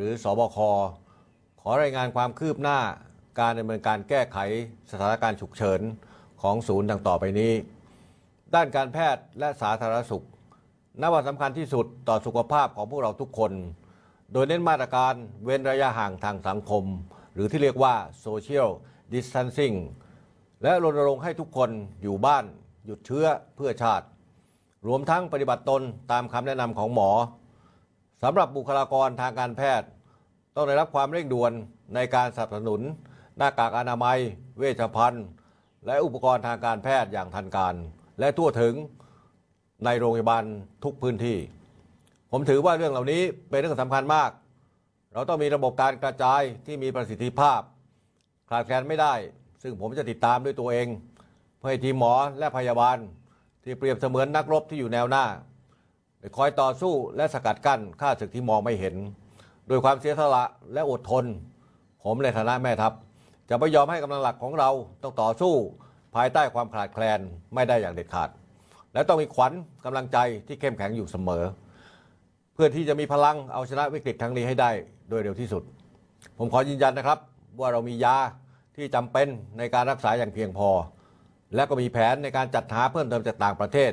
รือสบคขอรายงานความคืบหน้าการดำเนินการแก้ไขสถานการณ์ฉุกเฉินของศูนย์ดังต่อไปนี้ ด้านการแพทย์และสาธารณสุขนับว่าสำคัญที่สุดต่อสุขภาพของพวกเราทุกคน โดยเน้นมาตรการเว้นระยะห่างทางสังคม หรือที่เรียกว่า social distancing และรณรงค์ให้ทุกคนอยู่บ้าน หยุดเชื้อเพื่อชาติ รวมทั้งปฏิบัติตนตามคำแนะนำของหมอ สำหรับบุคลากรทางการแพทย์ ต้องได้รับความเร่งด่วนในการสนับสนุน หน้ากากอนามัย เวชภัณฑ์ และอุปกรณ์ทางการแพทย์อย่างทันการ และทั่วถึงในโรงพยาบาลทุกพื้นที่ ผมถือว่าเรื่องเหล่านี้เป็นเรื่องสำคัญมาก เราต้องมีระบบการกระจายที่มีประสิทธิภาพ ขาดแคลนไม่ได้ ซึ่งผมจะติดตามด้วยตัวเอง เพื่อให้ทีมหมอและพยาบาล ที่เปรียบเสมือนนักรบที่อยู่แนวหน้า คอยต่อสู้และสกัดกั้นข้าศึกที่มองไม่เห็น โดวยความเสียสละและอดทน ผมในฐานะแม่ทัพ จะไม่ยอมให้กำลังหลักของเราต้องต่อสู้ภายใต้ความขาดแคลนไม่ได้อย่างเด็ดขาด และต้องมีขวัญกำลังใจที่เข้มแข็งอยู่เสมอ เพื่อที่จะมีพลังเอาชนะวิกฤตครั้งนี้ให้ได้โดยเร็วที่สุด ผมขอยืนยันนะครับ ว่าเรามียาที่จำเป็นในการรักษาอย่างเพียงพอ และก็มีแผนในการจัดหาเพิ่มเติมจากต่างประเทศ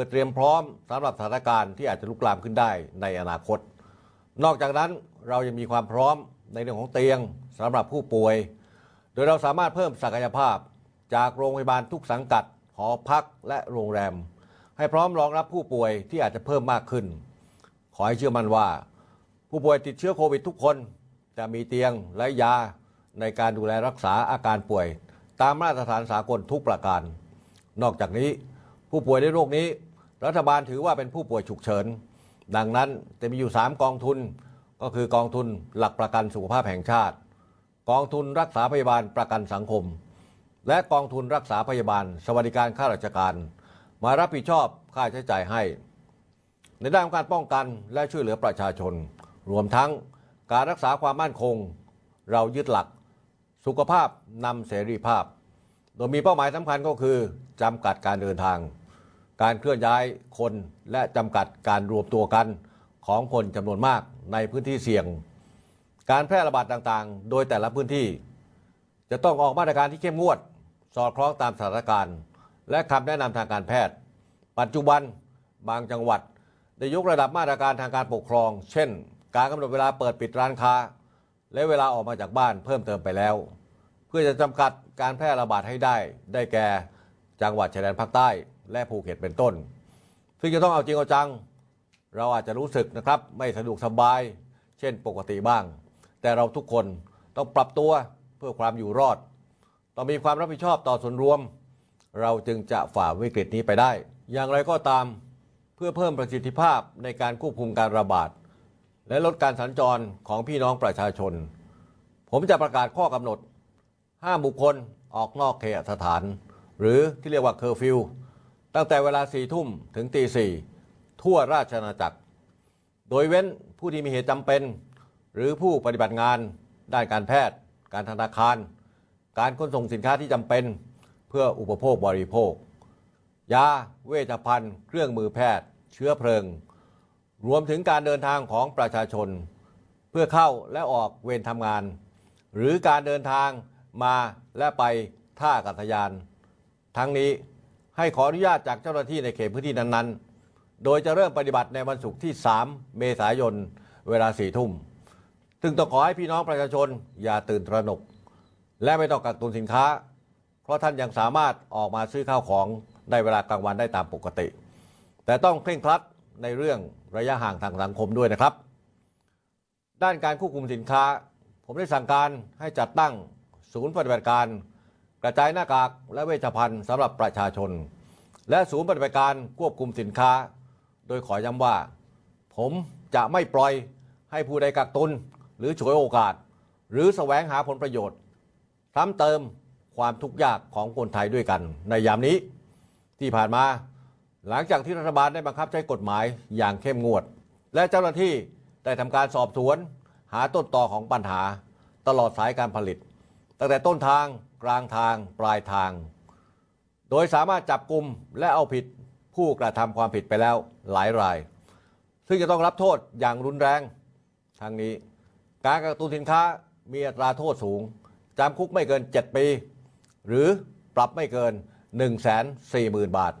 พื่อเตรียมพร้อมสำหรับสถานการณ์ที่อาจจะลุกลามขึ้นได้ในอนาคต นอกจากนั้นเรายังมีความพร้อมในเรื่องของเตียงสำหรับผู้ป่วย โดยเราสามารถเพิ่มศักยภาพจากโรงพยาบาลทุกสังกัด หอพักและโรงแรม ให้พร้อมรองรับผู้ป่วยที่อาจจะเพิ่มมากขึ้น ขอให้เชื่อมั่นว่า ผู้ป่วยติดเชื้อโควิดทุกคนจะมีเตียงและยาในการดูแลรักษาอาการป่วย ตามมาตรฐานสากลทุกประการ นอกจากนี้ผู้ป่วยในโรคนี้ รัฐบาลถือว่าเป็นผู้ป่วยฉุกเฉิน ดังนั้นจะมีอยู่ 3 กองทุน ก็คือกองทุนหลักประกันสุขภาพแห่งชาติ กองทุนรักษาพยาบาลประกันสังคม และกองทุนรักษาพยาบาล สวัสดิการข้าราชการ มารับผิดชอบค่าใช้จ่ายให้ ในด้านของการป้องกันและช่วยเหลือประชาชน รวมทั้งการรักษาความมั่นคง เรายึดหลัก สุขภาพนำเสรีภาพ โดยมีเป้าหมายสำคัญก็คือจำกัดการเดินทาง การเคลื่อนย้ายคนและจำกัดการรวมตัวกันของคนจำนวนมากในพื้นที่เสี่ยง การแพร่ระบาดต่างๆ โดยแต่ละพื้นที่ จะต้องออกมาตรการที่เข้มงวด สอดคล้องตามสถานการณ์ และคำแนะนำทางการแพทย์ ปัจจุบันบางจังหวัดได้ยกระดับมาตรการทางการปกครอง เช่น การกำหนดเวลาเปิดปิดร้านค้า และเวลาออกมาจากบ้านเพิ่มเติมไปแล้ว เพื่อจะจำกัดการแพร่ระบาดให้ได้ ได้แก่จังหวัดชายแดนภาคใต้ และภูเก็ตเป็นต้น ซึ่งจะต้องเอาจริงเอาจัง เราอาจจะรู้สึกนะครับไม่สะดวกสบาย เช่นปกติบ้าง แต่เราทุกคนต้องปรับตัวเพื่อความอยู่รอด ต้องมีความรับผิดชอบต่อส่วนรวม เราจึงจะฝ่าวิกฤตนี้ไปได้ อย่างไรก็ตามเพื่อเพิ่มประสิทธิภาพในการควบคุมการระบาด และลดการสัญจรของพี่น้องประชาชน ผมจะประกาศข้อกำหนดห้ามบุคคลออกนอกเขตสถาน หรือที่เรียกว่าเคอร์ฟิว ตั้งแต่เวลาสี่ทุ่มถึงตีสี่ทั่วราชอาณาจักร โดยเว้นผู้ที่มีเหตุจำเป็น หรือผู้ปฏิบัติงาน ด้านการแพทย์ การธนาคาร การขนส่งสินค้าที่จำเป็น เพื่ออุปโภคบริโภค ยา เวชภัณฑ์ เครื่องมือแพทย์ เชื้อเพลิง รวมถึงการเดินทางของประชาชน เพื่อเข้าและออกเวรทำงาน หรือการเดินทางมาและไปท่าอากาศยาน ทั้งนี้ ให้ขออนุญาตจากเจ้าหน้าที่ในเขตพื้นที่นั้นๆ โดยจะเริ่มปฏิบัติในวันศุกร์ที่ 3 เมษายน เวลาสี่ทุ่ม ซึ่งต้องขอให้พี่น้องประชาชนอย่าตื่นตระหนก และไม่ต้องกักตุนสินค้า เพราะท่านยังสามารถออกมาซื้อข้าวของในเวลากลางวันได้ตามปกติ แต่ต้องเคร่งครัดในเรื่องระยะห่างทางสังคมด้วยนะครับ ด้านการควบคุมสินค้า ผมได้สั่งการให้จัดตั้งศูนย์ปฏิบัติการ กระจายหน้ากากและเวชภัณฑ์สำหรับประชาชน และศูนย์ปฏิบัติการควบคุมสินค้า โดยขอย้ำว่า ผมจะไม่ปล่อยให้ผู้ใดกักตุน หรือฉวยโอกาส หรือแสวงหาผลประโยชน์ซ้ำเติมความทุกข์ยากของคนไทยด้วยกัน ในยามนี้ที่ผ่านมา หลังจากที่รัฐบาลได้บังคับใช้กฎหมายอย่างเข้มงวด และเจ้าหน้าที่ได้ทำการสอบสวน หาต้นตอของปัญหา ตลอดสายการผลิต ตั้งแต่ต้นทาง กลางทางปลายทาง โดยสามารถจับกลุ่มและเอาผิดผู้กระทำความผิดไปแล้วหลายราย ซึ่งจะต้องรับโทษอย่างรุนแรงทั้งนี้ การกักตุนสินค้ามีอัตราโทษสูงจำคุกไม่เกิน 7 ปี หรือปรับไม่เกิน 1 4 0 0 0 0 บาท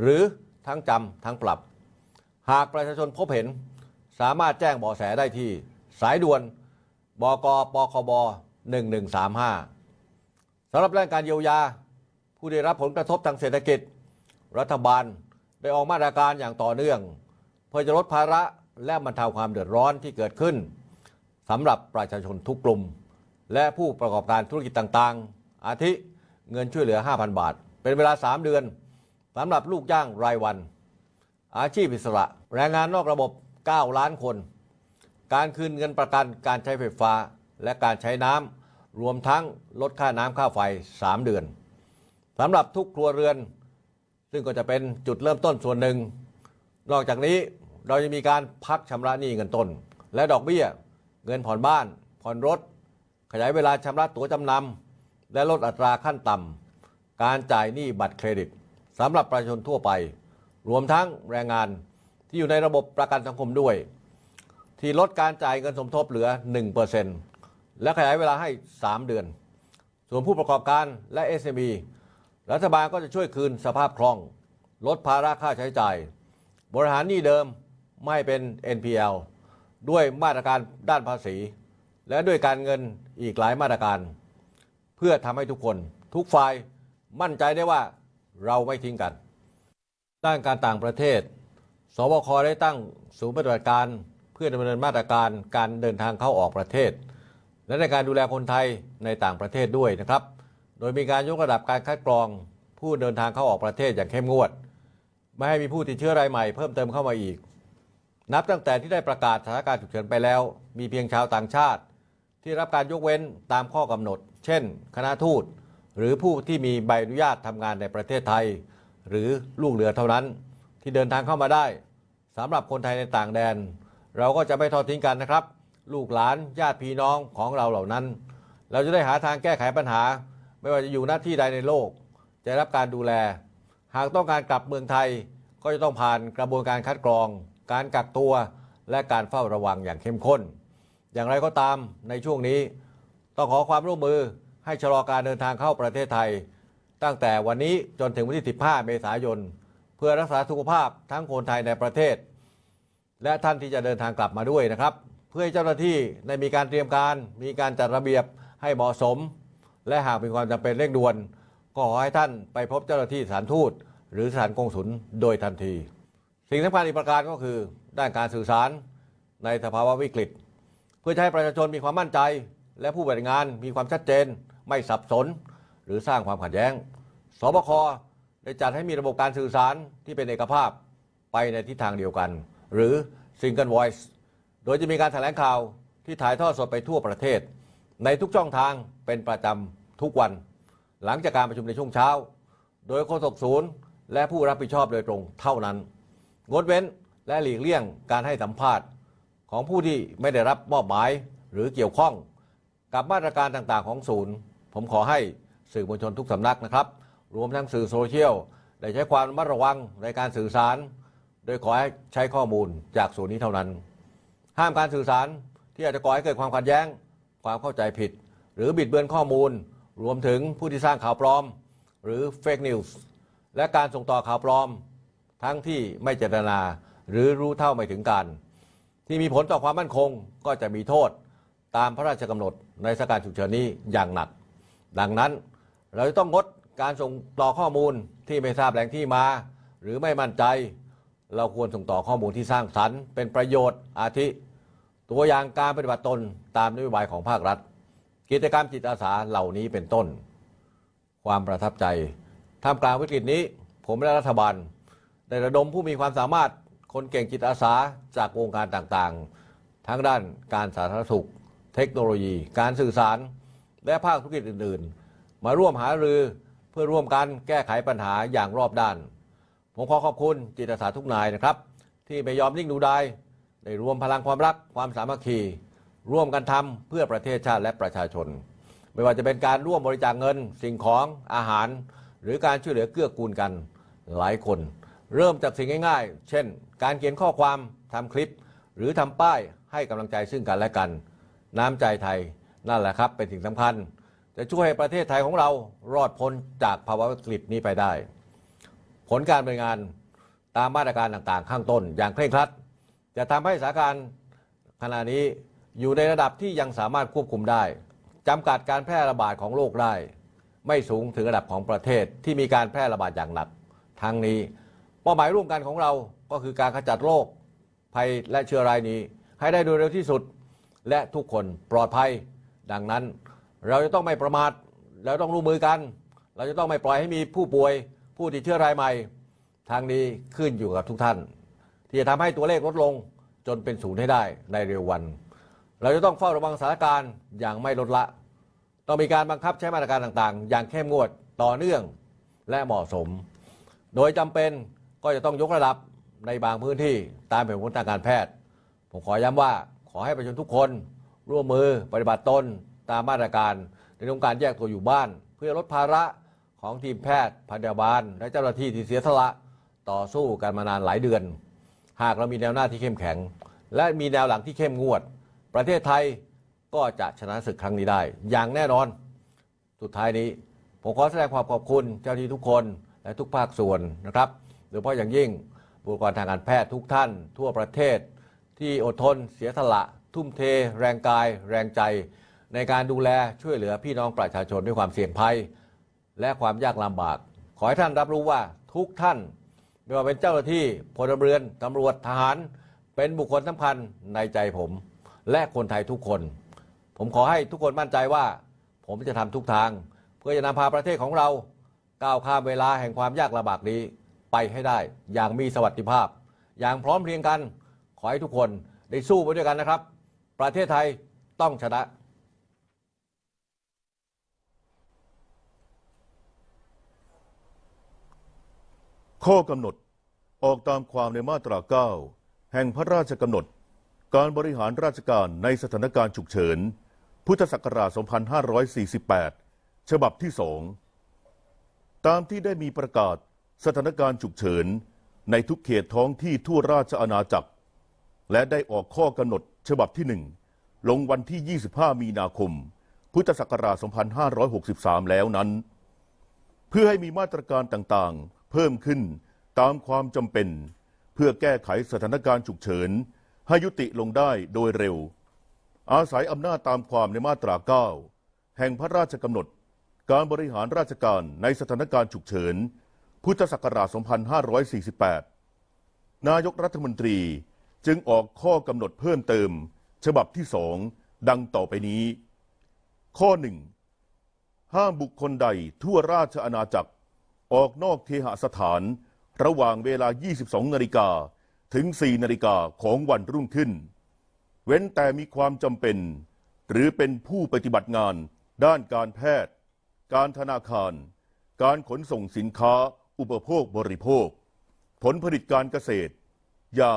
หรือทั้งจำทั้งปรับ หากประชาชนพบเห็นสามารถแจ้งเบาะแสได้ที่ สายด่วนบกปคบ 1135 สำหรับเรื่องการเยียวยา ผู้ได้รับผลกระทบทางเศรษฐกิจ รัฐบาลได้ออกมาตรการอย่างต่อเนื่อง เพื่อจะลดภาระและบรรเทาความเดือดร้อนที่เกิดขึ้นสำหรับประชาชนทุกกลุ่ม และผู้ประกอบการธุรกิจต่างๆ อาทิเงินช่วยเหลือ 5,000 บาท เป็นเวลา 3 เดือนสำหรับลูกจ้างรายวัน อาชีพอิสระ แรงงานนอกระบบ 9 ล้านคน การคืนเงินประกันการใช้ไฟฟ้าและการใช้น้ำ รวมทั้งลดค่าน้ำค่าไฟ 3 เดือนสำหรับทุกครัวเรือน ซึ่งก็จะเป็นจุดเริ่มต้นส่วนหนึ่ง นอกจากนี้เราจะมีการพักชำระหนี้เงินต้น และดอกเบี้ย เงินผ่อนบ้าน ผ่อนรถ ขยายเวลาชำระตั๋วจำนำและลดอัตราขั้นต่ำการจ่ายหนี้บัตรเครดิตสำหรับประชาชนทั่วไป รวมทั้งแรงงานที่อยู่ในระบบประกันสังคมด้วย ที่ลดการจ่ายเงินสมทบเหลือ 1% และขยายเวลาให้ 3 เดือน ส่วนผู้ประกอบการและ SME รัฐบาลก็จะช่วยคืนสภาพคล่อง ลดภาระค่าใช้จ่าย บริหารหนี้เดิมไม่เป็น NPL ด้วยมาตรการด้านภาษี และด้วยการเงินอีกหลายมาตรการ เพื่อทำให้ทุกคนทุกฝ่ายมั่นใจได้ว่าเราไม่ทิ้งกัน ด้านการต่างประเทศ สบคได้ตั้งศูนย์ปฏิบัติการ เพื่อดำเนินมาตรการการเดินทางเข้าออกประเทศ และในการดูแลคนไทยในต่างประเทศด้วยนะครับ โดยมีการยกระดับการคัดกรองผู้เดินทางเข้าออกประเทศอย่างเข้มงวด ไม่ให้มีผู้ติดเชื้อรายใหม่เพิ่มเติมเข้ามาอีก นับตั้งแต่ที่ได้ประกาศสถานการณ์ฉุกเฉินไปแล้ว มีเพียงชาวต่างชาติ ที่รับการยกเว้นตามข้อกำหนด เช่น คณะทูต หรือผู้ที่มีใบอนุญาตทำงานในประเทศไทย หรือลูกเรือเท่านั้น ที่เดินทางเข้ามาได้สำหรับคนไทยในต่างแดน เราก็จะไม่ทอดทิ้งกันนะครับ ลูกหลานญาติพี่น้องของเราเหล่านั้น เราจะได้หาทางแก้ไขปัญหา ไม่ว่าจะอยู่หน้าที่ใดในโลก จะรับการดูแล หากต้องการกลับเมืองไทยก็จะต้องผ่านกระบวนการคัดกรอง การกักตัวและการเฝ้าระวังอย่างเข้มข้น อย่างไรก็ตามในช่วงนี้ ต้องขอความร่วมมือให้ชะลอการเดินทางเข้าประเทศไทย ตั้งแต่วันนี้จนถึงวันที่ 15 เมษายน เพื่อรักษาสุขภาพทั้งคนไทยในประเทศ และท่านที่จะเดินทางกลับมาด้วยนะครับ พื่อให้เจ้าหน้าที่ได้มีการเตรียมการ มีการจัดระเบียบให้เหมาะสม และหากมีความจำเป็นเร่งด่วน ก็ขอให้ท่านไปพบเจ้าหน้าที่สถานทูต หรือสถานกงสุลโดยทันที สิ่งสำคัญอีกประการก็คือด้านการสื่อสารในสภาวะวิกฤต เพื่อให้ประชาชนมีความมั่นใจ และผู้ปฏิบัติงานมีความชัดเจน ไม่สับสน หรือสร้างความขัดแย้งสบคได้จัดให้มีระบบการสื่อสารที่เป็นเอกภาพไปในทิศทางเดียวกัน หรือ Single Voice ดยจะมีการแถลงข่าวที่ถ่ายทอดสดไปทั่วประเทศ ในทุกช่องทางเป็นประจำทุกวัน หลังจากการประชุมในช่วงเช้า โดยโฆษกศูนย์ และผู้รับผิดชอบโดยตรงเท่านั้น งดเว้นและหลีกเลี่ยงการให้สัมภาษณ์ของผู้ที่ไม่ได้รับมอบหมายหรือเกี่ยวข้องกับมาตรการต่างๆของศูนย์ ผมขอให้สื่อมวลชนทุกสำนักนะครับ รวมทั้งสื่อโซเชียลได้ใช้ความระมัดระวังในการสื่อสาร โดยขอให้ใช้ข้อมูลจากศูนย์นี้เท่านั้น ห้ามการสื่อสารที่อาจจะก่อให้เกิดความขัดแย้ง ความเข้าใจผิด หรือบิดเบือนข้อมูล รวมถึงผู้ที่สร้างข่าวปลอม หรือเฟกนิวส์และการส่งต่อข่าวปลอม ทั้งที่ไม่เจตนา หรือรู้เท่าไม่ถึงการ ที่มีผลต่อความมั่นคงก็จะมีโทษตามพระราชกำหนดในสถานการณ์ฉุกเฉินนี้อย่างหนัก ดังนั้นเราจะต้องงดการส่งต่อข้อมูลที่ไม่ทราบแหล่งที่มา หรือไม่มั่นใจ เราควรส่งต่อข้อมูลที่สร้างสรรค์เป็นประโยชน์อาทิ ตัวอย่างการปฏิบัติตนตามนโยบายของภาครัฐ กิจกรรมจิตอาสาเหล่านี้เป็นต้น ความประทับใจท่ามกลางวิกฤตนี้ ผมและรัฐบาลได้ระดมผู้มีความสามารถคนเก่งจิตอาสาจากวงการต่างๆ ทั้งด้านการสาธารณสุข เทคโนโลยี การสื่อสาร และภาคธุรกิจอื่นๆ มาร่วมหารือเพื่อร่วมกันแก้ไขปัญหาอย่างรอบด้าน ผมขอขอบคุณจิตอาสาทุกนายนะครับ ที่ไม่ยอมนิ่งดูดาย ได้รวมพลังความรักความสามัคคี ร่วมกันทำเพื่อประเทศชาติและประชาชน ไม่ว่าจะเป็นการร่วมบริจาคเงิน สิ่งของอาหาร หรือการช่วยเหลือเกื้อกูลกันหลายคน เริ่มจากสิ่งง่ายๆ เช่น การเขียนข้อความทำคลิป หรือทำป้ายให้กำลังใจซึ่งกันและกัน น้ำใจไทยนั่นแหละครับเป็นสิ่งสำคัญจะช่วยให้ประเทศไทยของเรารอดพ้นจากภาวะวิกฤตนี้ไปได้ ผลการดำเนิงานตามมาตรการต่างๆ ข้างต้น อย่างเคร่งครัด จะทำให้สถานการณ์ขณะนี้อยู่ในระดับที่ยังสามารถควบคุมได้จำกัดการแพร่ระบาดของโรคได้ ไม่สูงถึงระดับของประเทศที่มีการแพร่ระบาดอย่างหนัก ทั้งนี้เป้าหมายร่วมกันของเราก็คือการขจัดโรคภัยและเชื้อรายนี้ ให้ได้โดยเร็วที่สุด และทุกคนปลอดภัย ดังนั้น เราจะต้องไม่ประมาทเราต้องร่วมมือกัน เราจะต้องไม่ปล่อยให้มีผู้ป่วย ผู้ติดเชื้อรายใหม่ทางนี้ขึ้นอยู่กับทุกท่าน ที่จะทำให้ตัวเลขลดลงจนเป็นศูนย์ให้ได้ในเร็ววัน เราจะต้องเฝ้าระวังสถานการณ์อย่างไม่ลดละ ต้องมีการบังคับใช้มาตรการต่างๆ อย่างเข้มงวดต่อเนื่องและเหมาะสม โดยจำเป็นก็จะต้องยกระดับในบางพื้นที่ตามเหตุผลทางการแพทย์ ผมขอย้ำว่าขอให้ประชาชนทุกคนร่วมมือปฏิบัติตนตามมาตรการในเรื่องการแยกตัวอยู่บ้าน เพื่อลดภาระของทีมแพทย์พยาบาลและเจ้าหน้าที่ที่เสียสละต่อสู้กันมานานหลายเดือน หากเรามีแนวหน้าที่เข้มแข็ง และมีแนวหลังที่เข้มงวด ประเทศไทยก็จะชนะศึกครั้งนี้ได้ อย่างแน่นอน สุดท้ายนี้ ผมขอแสดงความขอบคุณเจ้าหน้าที่ทุกคนและทุกภาคส่วนนะครับโดยเฉพาะอย่างยิ่งบุคลากรทางการแพทย์ทุกท่าน ทั่วประเทศ ที่อดทนเสียสละ ทุ่มเท แรงกาย แรงใจ ในการดูแลช่วยเหลือพี่น้องประชาชนด้วยความเสี่ยงภัย และความยากลำบาก ขอให้ท่านรับรู้ว่าทุกท่าน ไม่ว่าเป็นเจ้าหน้าที่พลเรือนตำรวจทหาร เป็นบุคคลสำคัญในใจผม และคนไทยทุกคน ผมขอให้ทุกคนมั่นใจว่า ผมจะทำทุกทาง เพื่อจะนำพาประเทศของเราก้าวข้ามเวลาแห่งความยากลำบากนี้ไปให้ได้ อย่างมีสวัสดิภาพ อย่างพร้อมเพรียงกัน ขอให้ทุกคนได้สู้ไปด้วยกันนะครับ ประเทศไทยต้องชนะ ข้อกำหนดออกตามความในมาตรา 9 แห่งพระราชกำหนด การบริหารราชการในสถานการณ์ฉุกเฉิน พุทธศักราช 2548 ฉบับที่สองตามที่ได้มีประกาศสถานการณ์ฉุกเฉิน ในทุกเขตท้องที่ทั่วราชอาณาจักร และได้ออกข้อกำหนดฉบับที่หนึ่งลงวันที่ 25 มีนาคม พุทธศักราช 2563 แล้วนั้น เพื่อให้มีมาตรการต่างๆ เพิ่มขึ้นตามความจำเป็น เพื่อแก้ไขสถานการณ์ฉุกเฉิน ให้ยุติลงได้โดยเร็ว อาศัยอำนาจตามความในมาตรา 9 แห่งพระราชกำหนด การบริหารราชการในสถานการณ์ฉุกเฉิน พุทธศักราช 2548 นายกรัฐมนตรีจึงออกข้อกำหนดเพิ่มเติม ฉบับที่สองดังต่อไปนี้ ข้อหนึ่งห้ามบุคคลใดทั่วราชอาณาจักร ออกนอกเคหสถาน ระหว่างเวลา 22 นาฬิกาถึง 4 นาฬิกาของวันรุ่งขึ้น เว้นแต่มีความจำเป็น หรือเป็นผู้ปฏิบัติงานด้านการแพทย์ การธนาคาร การขนส่งสินค้า อุปโภคบริโภค ผลผลิตการเกษตร ยา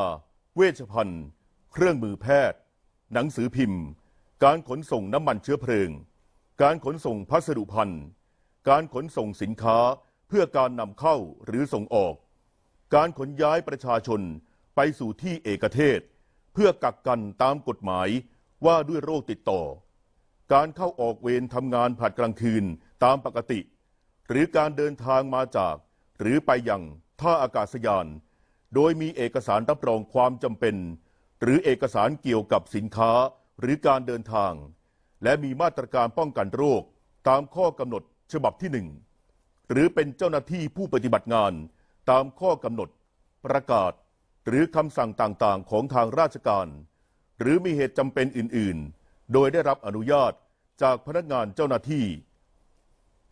เวชภัณฑ์ เครื่องมือแพทย์ หนังสือพิมพ์ การขนส่งน้ำมันเชื้อเพลิง การขนส่งพัสดุพันธ์การขนส่งสินค้า เพื่อการนำเข้าหรือส่งออก การขนย้ายประชาชนไปสู่ที่เอกเทศ เพื่อกักกันตามกฎหมายว่าด้วยโรคติดต่อ การเข้าออกเวรทำงานผัดกลางคืนตามปกติ หรือการเดินทางมาจาก หรือไปยังท่าอากาศยาน โดยมีเอกสารรับรองความจำเป็น หรือเอกสารเกี่ยวกับสินค้าหรือการเดินทาง และมีมาตรการป้องกันโรคตามข้อกำหนดฉบับที่หนึ่ง หรือเป็นเจ้าหน้าที่ผู้ปฏิบัติงาน ตามข้อกำหนด ประกาศ หรือคำสั่งต่างๆ ของทางราชการ หรือมีเหตุจำเป็นอื่นๆ โดยได้รับอนุญาตจากพนักงานเจ้าหน้าที่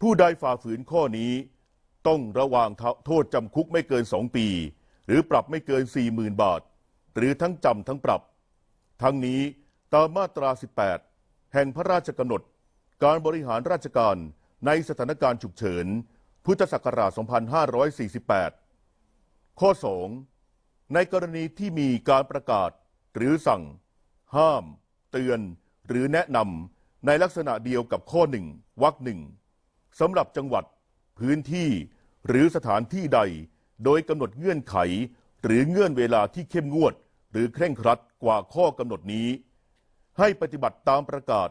ผู้ใดฝ่าฝืนข้อนี้ ต้องระวางโทษจำคุกไม่เกินสองปี หรือปรับไม่เกิน 40,000 บาท หรือทั้งจำทั้งปรับ ทั้งนี้ตามมาตรา 18 แห่งพระราชกำหนด การบริหารราชการในสถานการณ์ฉุกเฉิน พุทธศักราช 2548 ข้อ 2 ในกรณีที่มีการประกาศ หรือสั่ง ห้าม เตือน หรือแนะนำในลักษณะเดียวกับข้อหนึ่งวรรคหนึ่งสำหรับจังหวัด พื้นที่ หรือสถานที่ใด โดยกำหนดเงื่อนไข หรือเงื่อนเวลาที่เข้มงวด หรือเคร่งครัดกว่าข้อกำหนดนี้ ให้ปฏิบัติตามประกาศ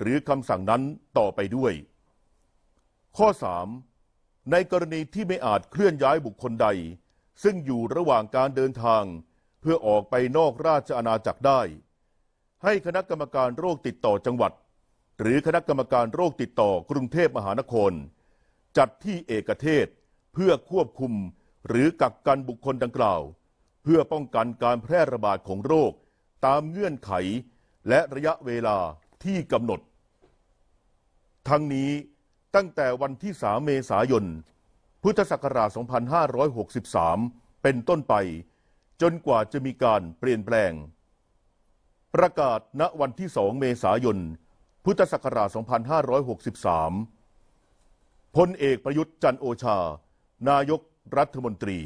หรือคำสั่งนั้นต่อไปด้วย ข้อ 3. ในกรณีที่ไม่อาจเคลื่อนย้ายบุคคลใด ซึ่งอยู่ระหว่างการเดินทาง เพื่อออกไปนอกราชอาณาจักรได้ ให้คณะกรรมการโรคติดต่อจังหวัด หรือคณะกรรมการโรคติดต่อกรุงเทพมหานคร จัดที่เอกเทศเพื่อควบคุมหรือกักกันบุคคลดังกล่าว เพื่อป้องกันการแพร่ระบาดของโรค ตามเงื่อนไข และระยะเวลาที่กำหนด ทั้งนี้ ตั้งแต่วันที่ 3 เมษายน พุทธศักราช 2563 เป็นต้นไป จนกว่าจะมีการเปลี่ยนแปลง ประกาศณวันที่ 2 เมษายน พุทธศักราช 2563 พลเอกประยุทธ์จันโอชา นายกรัฐมนตรี